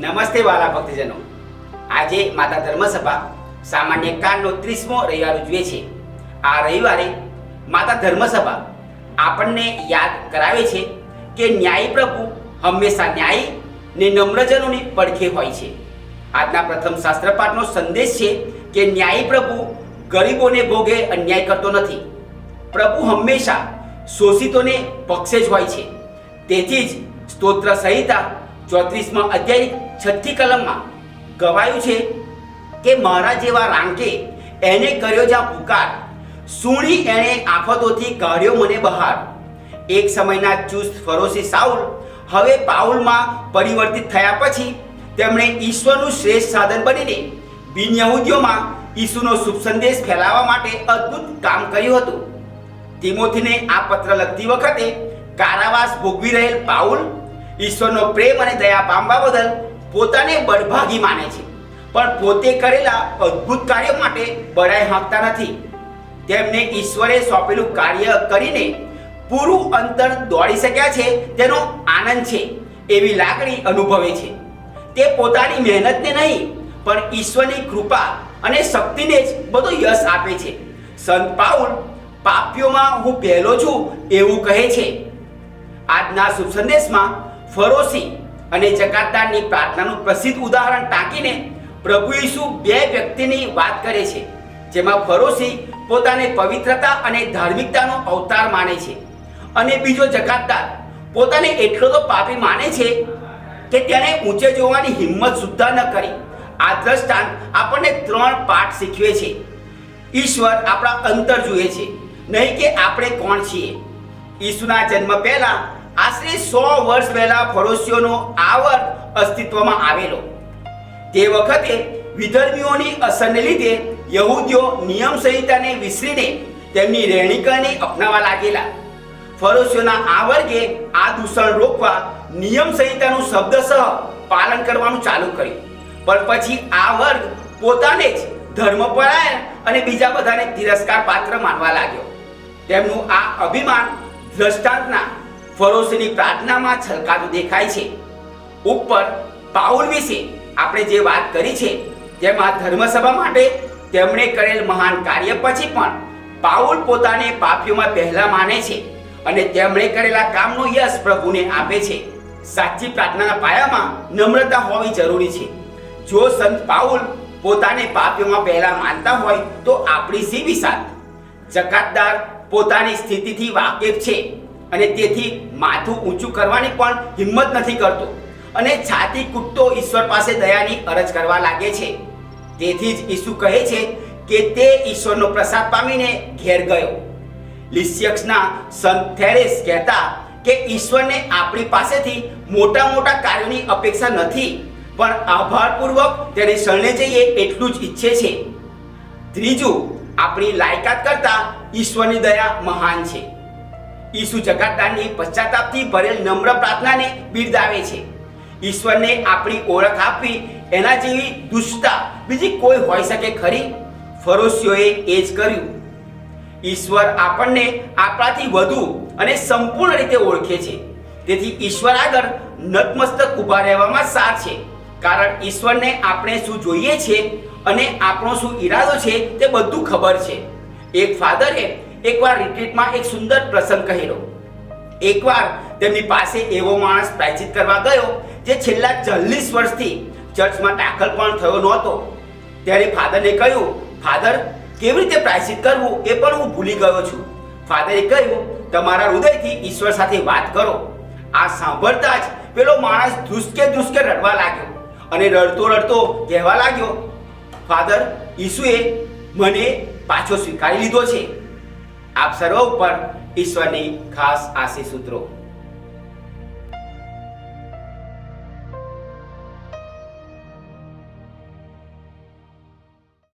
નમસ્તે વાલા ભક્તજનો. આજે માતા ધર્મસભા સામાન્ય કાળનો ત્રીસમો રવિવાર ઉજવે છે. આ રવિવારે માતા ધર્મસભા આપણને યાદ કરાવે છે કે ન્યાયી પ્રભુ હંમેશા ન્યાયી ને નમ્રજનોની પડખે હોય છે. આજના પ્રથમ શાસ્ત્રપાઠનો સંદેશ છે કે ન્યાયી પ્રભુ ગરીબોને ભોગે અન્યાય કરતો નથી. પ્રભુ હંમેશા શોષિતોને પક્ષે જ હોય છે. તેથી જ સ્તોત્ર સંહિતા ચોત્રીસમાં અધ્યાય છઠ્ઠી કલમમાં ગવાયું છે કે મારા જેવા રાંકે એને કર્યો જ્યાં પુકાર, સુણી એણે આફતોથી કાઢ્યો મને બહાર. એક સમયના ચુસ્ત ફરોશી સાઉલ હવે પાઉલમાં પરિવર્તિત થયા પછી તેમણે ઈશ્વરનું શ્રેષ્ઠ સાધન બનીને બિનયહૂદીઓમાં ઈસુનો શુભ સંદેશ ફેલાવવા માટે અદ્ભુત કામ કર્યું હતું. તિમોથીને આ પત્ર લખતી વખતે કારાવાસ ભોગવી રહેલ પાઉલ ઈશ્વરનો પ્રેમ અને દયા પામવા બદલ પોતાને બળભાગી માને છે. પણ પોતે કરેલા અદ્ભુત કાર્ય માટે બળાઈ હાંકતા નથી. તેમને ઈશ્વરે સોંપેલું કાર્ય કરીને પૂરું અંતર દોડી શક્યા છે, તેનો આનંદ છે, એવી લાગણી અનુભવે છે. તે પોતાની મહેનતને નહીં, પણ ઈશ્વરની કૃપા અને શક્તિને જ બધો યશ આપે છે. સંત પાઉલ, પાપીઓમાં હું પહેલો છું એવું કહે છે. આજના શુભ સંદેશમાં ફરોશી અને જકાતદારની પ્રાર્થનાનું પ્રસિદ્ધ ઉદાહરણ ટાંકીને પ્રભુ ઈસુ બે વ્યક્તિની વાત કરે છે, જેમાં ફરોશી પોતાને પવિત્રતા અને ધાર્મિકતાનો અવતાર માને છે અને બીજો જકાતદાર પોતાને એટલો તો પાપી માને છે કે તેને ઊંચે જોવાની હિંમત સુદ્ધા ન કરી. આ દ્રષ્ટાંત આપણને ત્રણ પાઠ શીખવે છે. ઈશ્વર આપણા અંતર જુએ છે, નહીં કે આપણે કોણ છીએ. ઈસુના જન્મ પહેલા આશરે સો વર્ષ પહેલા ફરોશીઓનો આ વર્ગ અસ્તિત્વમાં આવેલો. તે વખતે વિધર્મીઓની અસરને લીધે યહૂદીઓ નિયમ સંહિતાને વિસરીને તેમની રહેણીકરણી અપનાવવા લાગેલા. ફરોશીઓના આ વર્ગે આ દૂષણ રોકવા નિયમ સંહિતાનું શબ્દસહ પાલન કરવાનું ચાલુ કર્યું. પણ પછી આ વર્ગ પોતાને જ ધર્મપરાયણ અને બીજા બધાને તિરસ્કાર પાત્ર માનવા લાગ્યો. તેમનું આ અભિમાન દ્રષ્ટાંતના ફરોશીની પ્રાર્થનામાં છલકાતું દેખાય છે. ઉપર પાઉલ વિશે આપણે જે વાત કરી છે, તેમાં ધર્મસભા માટે તેમણે કરેલ મહાન કાર્ય પછી પણ પાઉલ પોતાને પાપીઓમાં પહેલા માને છે અને તેમણે કરેલા કામનો યશ પ્રભુને આપે છે. સાચી પ્રાર્થનાના પાયામાં નમ્રતા હોવી જરૂરી છે. જો સંત પાઉલ પોતાને પાપીઓમાં પહેલા માનતા હોય તો આપણી સી વિશાલ જકાતદાર પોતાની સ્થિતિથી વાકેફ છે. અને તેથી માથું ઊંચું કરવાની પણ હિંમત નથી કરતો. અને છાતી કૂટતો ઈશ્વર પાસે દયાની અરજ કરવા લાગે છે. તેથી જ ઈસુ કહે છે કે તે ઈશ્વરનો પ્રસાદ પામીને ઘેર ગયો. લિસ્યક્સના સંત થેરેસ કહેતા કે ઈશ્વરને આપણી પાસેથી મોટા મોટા કાર્યોની અપેક્ષા નથી, પણ આભારપૂર્વક તેને શરણે જઈએ એટલું જ ઈચ્છે છે. ત્રીજું, આપણી લાયકાત કરતા ઈશ્વરની દયા મહાન છે. ઈસુ જગતદાનની પશ્ચાતાપથી ભરેલ નમ્ર પ્રાર્થનાને બિરદાવે છે. ઈશ્વરને આપણી ઓળખ આપવી એના જેવી દુષ્ટતા બીજી કોઈ હોઈ શકે ખરી? ફરોશીઓએ એ જ કર્યું. ઈશ્વર આપણને આપણાથી વધુ અને સંપૂર્ણ રીતે ઓળખે છે. તેથી ઈશ્વર આગળ નતમસ્તક ઊભા રહેવામાં સાર છે. કારણ ઈશ્વરને આપણે શું જોઈએ છે અને આપણો શું ઈરાદો છે તે બધું ખબર છે. એક ફાધરે એકવાર રિટ્રીટમાં એક સુંદર પ્રસંગ કહેલો. એકવાર તેમની પાસે એવો માણસ પ્રાયચિત કરવા ગયો, જે છેલ્લા ચાલીસ વર્ષથી ચર્ચમાં દાખલ પણ થયો નહોતો. ત્યારે ફાધરને કહ્યું, ફાધર, કેવી રીતે પ્રાયચિત કરવું એ પણ હું ભૂલી ગયો છું. ફાધરે કહ્યું, તમારા હૃદયથી ઈશ્વર સાથે વાત કરો. આ સાંભળતા જ પેલો માણસ ધ્રુસકે ધ્રુસકે રડવા લાગ્યો અને રડતો રડતો કહેવા લાગ્યો, ફાધર, ઈસુએ મને પાછો સ્વીકારી લીધો છે. આપ સર્વ ઉપર ઈશ્વરની ખાસ આશીષ સૂત્રો